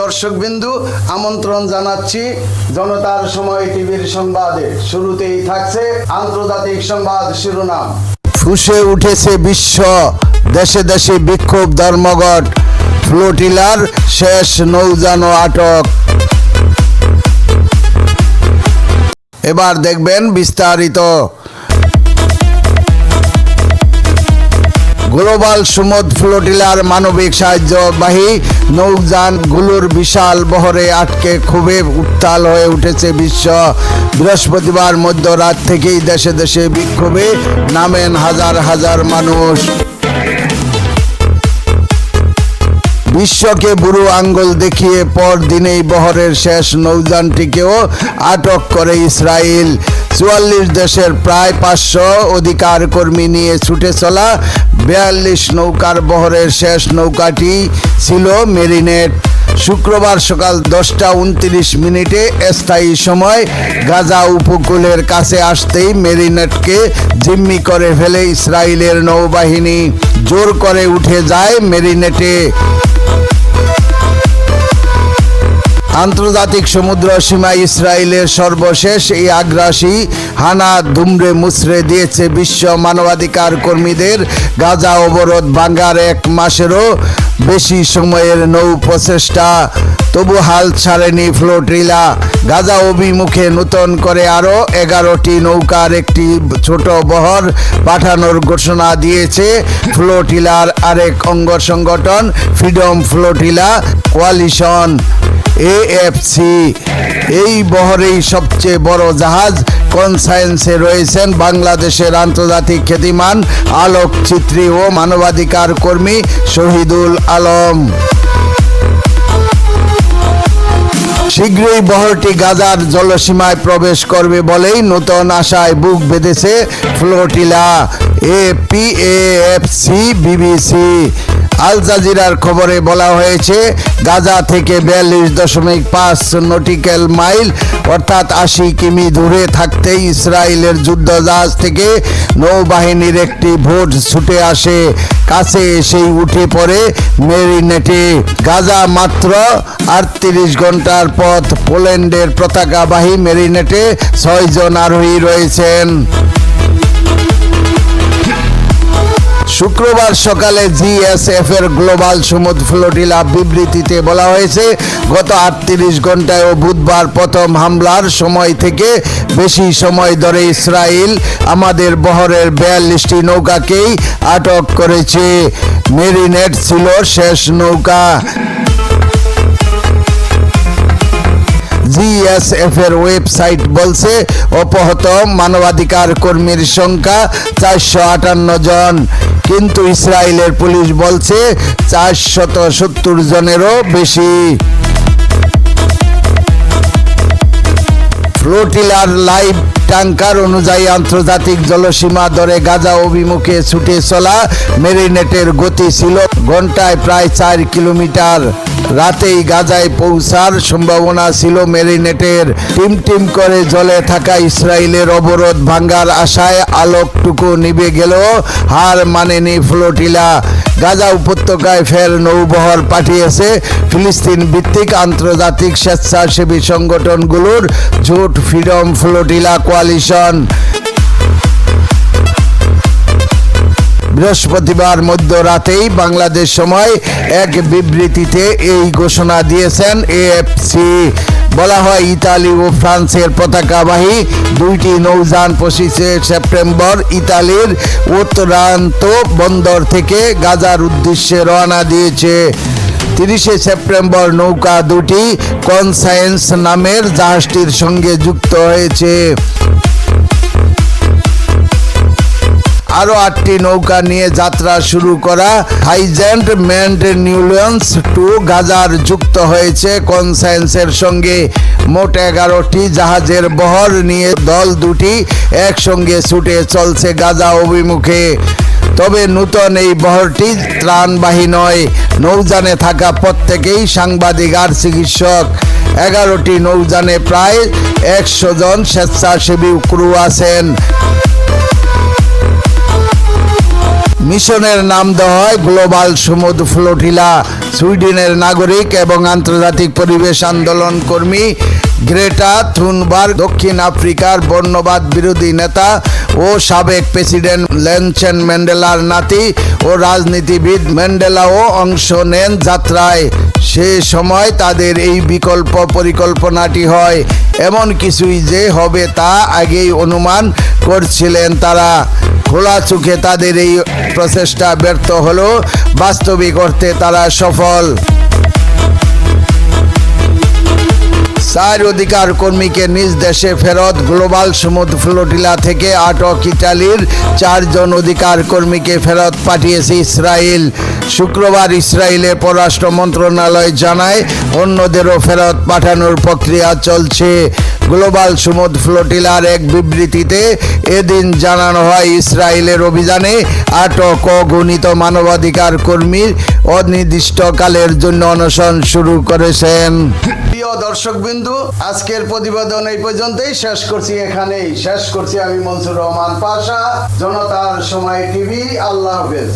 দর্শকবিন্দু, আমন্ত্রণ জানাচ্ছি জনতার সময় টিভির সংবাদে। শুরুতেই থাকছে আন্তর্জাতিক সংবাদ শিরোনাম। ফুসে উঠেছে বিশ্ব, দেশে দেশে বিক্ষোভ ধর্মঘট, ফ্লোটিলার শেষ নৌযানও আটক। এবার দেখবেন বিস্তারিত। গ্লোবাল সুমদ ফ্লোটিলার মানবিক সাহায্যবাহী নৌযানগুলোর বিশাল বহরে আটকে খুবই উত্তাল হয়ে উঠেছে বিশ্ব। বৃহস্পতিবার মধ্যরাত থেকেই দেশে দেশে বিক্ষোভে নামেন হাজার হাজার মানুষ। বিশ্বকে বুড়ো আঙ্গুল দেখিয়ে পর দিনেই বহরের শেষ নৌযানটিকেও আটক করে ইসরায়েল। চুয়াল্লিশ দেশের প্রায় পাঁচশো অধিকার কর্মী নিয়ে ছুটে চলা বিয়াল্লিশ নৌকার বহরের শেষ নৌকাটি ছিল মেরিনেট। শুক্রবার সকাল দশটা উনত্রিশ মিনিটে স্থায়ী সময় গাজা উপকূলের কাছে আসতেই মেরিনেটকে জিম্মি করে ফেলে ইসরায়েলের নৌবাহিনী। জোর করে উঠে যায় মেরিনেটে। আন্তর্জাতিক সমুদ্র সীমা ইসরায়েলের সর্বশেষ এই আগ্রাসী হানা দুমড়ে মুচড়ে দিয়েছে বিশ্ব মানবাধিকার কর্মীদের। গাজা অবরোধ ভাঙ্গার এক মাসেরও বেশি সময়ের নৌ প্রচেষ্টা। তবু হাল ছাড়েনি ফ্লোটিলা গাজা অভিমুখে নূতন করে আরও এগারোটি নৌকার একটি ছোট বহর পাঠানোর ঘোষণা দিয়েছে ফ্লোটিলার আরেক অঙ্গ সংগঠন ফ্রিডম ফ্লোটিলা কোয়ালিশন। এএফসি, এই বহরেই সবচেয়ে বড় জাহাজ কনসায়েন্সে রয়েছেন বাংলাদেশের আন্তর্জাতিক খ্যাতিমান আলোকচিত্রী ও মানবাধিকার কর্মী শহীদুল আলম। শীঘ্রই বহরটি গাজার জলসীমায় প্রবেশ করবে বলেই নতুন আশায় বুক বেঁধেছে flotilla A P F C BBC আল জাজিরার খবরে বলা হয়েছে, গাজা থেকে বিয়াল্লিশ দশমিক পাঁচ নটিক্যাল মাইল, অর্থাৎ আশি কিমি দূরে থাকতেই ইসরায়েলের যুদ্ধজাহাজ থেকে নৌবাহিনীর একটি ভোট ছুটে আসে। কাছে এসেই উঠে পড়ে মেরিনেটে। গাজা মাত্র আটত্রিশ ঘণ্টার পথ, পোল্যান্ডের পতাকাবাহী মেরিনেটে ছয়জন আরোহী রয়েছেন। শুক্রবার সকালে জিএসএফ এর গ্লোবাল সমুদ্র ফ্লোটিলা বিবৃতিতে বলা হয়েছে, গত আটত্রিশ ঘন্টায় ও বুধবার প্রথম হামলার সময় থেকে বেশি সময় ধরে ইসরায়েল আমাদের বহরের বিয়াল্লিশটি নৌকাকেই আটক করেছে। মেরিনেট ছিল শেষ নৌকা। জিএসএফ এর ওয়েবসাইট বলছে, অপহত মানবাধিকার কর্মীর সংখ্যা চারশো আটান্ন জন। কিন্তু ইসরায়েলের পুলিশ বলছে, চারশত সত্তর জনেরও বেশি। ফ্লোটিলার লাইভ ট্যাঙ্কার অনুযায়ী আন্তর্জাতিক জলসীমা ধরে গাজা অভিমুখে ছুটে চলা মেরিনেটের গতি ছিল ঘন্টায় প্রায় চার কিলোমিটার। রাতেই গাজায় পৌঁছার সম্ভাবনা ছিল মেরিনেটের। টিম টিম করে জলে থাকা ইসরায়েলের অবরোধ ভাঙ্গার আশায় আলোকটুকু নিবে গেলেও হার মানেনি ফ্লোটিলা। গাজা উপত্যকায় ফের নৌবহর পাঠিয়েছে ফিলিস্তিন ভিত্তিক আন্তর্জাতিক স্বেচ্ছাসেবী সংগঠনগুলোর জোট ফ্রিডম ফ্লোটিলা কোয়ালিশন বৃহস্পতিবার মধ্যরাতেই বাংলাদেশ সময় এক বিবৃতিতে এই ঘোষণা দিয়েছেন এএফসি বলা হয়, ইতালি ও ফ্রান্সের পতাকাবাহী দুইটি নৌযান পঁচিশে সেপ্টেম্বর ইতালির উত্তরান্ত বন্দর থেকে গাজার উদ্দেশ্যে রওনা দিয়েছে। তিরিশে সেপ্টেম্বর নৌকা দুটি কনসায়েন্স নামের জাহাজটির সঙ্গে যুক্ত হয়েছে। আরও আটটি নৌকা নিয়ে যাত্রা শুরু করা হাইজ্যান্ট ম্যান্ড নিউলিয়ন্স টু গাজার যুক্ত হয়েছে। কনসায়েন্সের সঙ্গে মোট এগারোটি জাহাজের বহর নিয়ে দল দুটি একসঙ্গে ছুটে চলছে গাজা অভিমুখে। তবে নূতন এই বহরটি ত্রাণবাহী নয়। নৌযানে থাকা প্রত্যেকেই সাংবাদিক আর চিকিৎসক। এগারোটি নৌযানে প্রায় একশো জন স্বেচ্ছাসেবী ক্রু আছেন। মিশনের নাম দেওয়া হয় গ্লোবাল সমুদ্র ফ্লোটিলা। সুইডেনের নাগরিক এবং আন্তর্জাতিক পরিবেশ আন্দোলন কর্মী গ্রেটা থুনবার্গ, দক্ষিণ আফ্রিকার বর্ণবাদ বিরোধী নেতা ও সাবেক প্রেসিডেন্ট লেনচেন ম্যান্ডেলার নাতি ও রাজনীতিবিদ ম্যান্ডেলাও অংশ নেন যাত্রায়। সে সময় তাদের এই বিকল্প পরিকল্পনাটি হয়। এমন কিছুই যে হবে তা আগেই অনুমান করছিলেন তারা। খোলা চোখে তাদের এই প্রচেষ্টা ব্যর্থ হলো, বাস্তবিক অর্থে তারা সফল। চার অধিকার কর্মীকে নিজ দেশে ফেরত গ্লোবাল সমুদ্র ফ্লোটিলা থেকে আটক ইটালির চারজন অধিকার কর্মীকে ফেরত পাঠিয়েছে ইসরায়েল। শুক্রবার ইসরায়েলের পররাষ্ট্র মন্ত্রণালয় জানায়, অন্যদেরও ফেরত পাঠানোর প্রক্রিয়া চলছে। গ্লোবাল সমুদ্র ফ্লোটিলার এক বিবৃতিতে এদিন জানানো হয়, ইসরায়েলের অভিযানে আটক অগণিত মানবাধিকার কর্মীর অনির্দিষ্টকালের জন্য অনশন শুরু করেছেন। প্রিয় দর্শক বিন্দু আজকের প্রতিবেদন এই পর্যন্তই। শেষ করছি এখানেই। শেষ করছি আমি মনসুর রহমান পাশা, জনতার সময় টিভি। আল্লাহ হাফেজ।